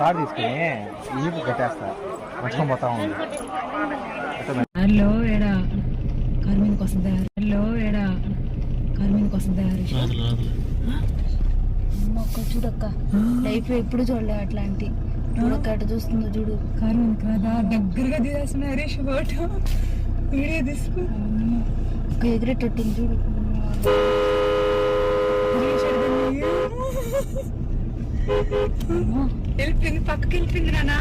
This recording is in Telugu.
తాడు తీసుకుని ఈపు కట్టేస్తా. మొత్తం పోతా ఉంది హలో ఏడా? కార్మిన్ కోసం తయారు హలో ఏడా? కార్మిన్ కోసం తయారు అక్క చూడక్క. లైఫ్లో ఎప్పుడు చూడలే అట్లాంటి. చూడక్క అటు చూస్తుందో చూడు. కార్మిన్ కదా దగ్గరగా తీసేస్తున్నా హరీష్ ఫోటో. వీడియో తీసుకో. ఒక ఎగిరేటట్టుంది చూడు. హరీష్. వెళ్ళిపోయింది పక్కకి వెళ్ళిపోయింది నానా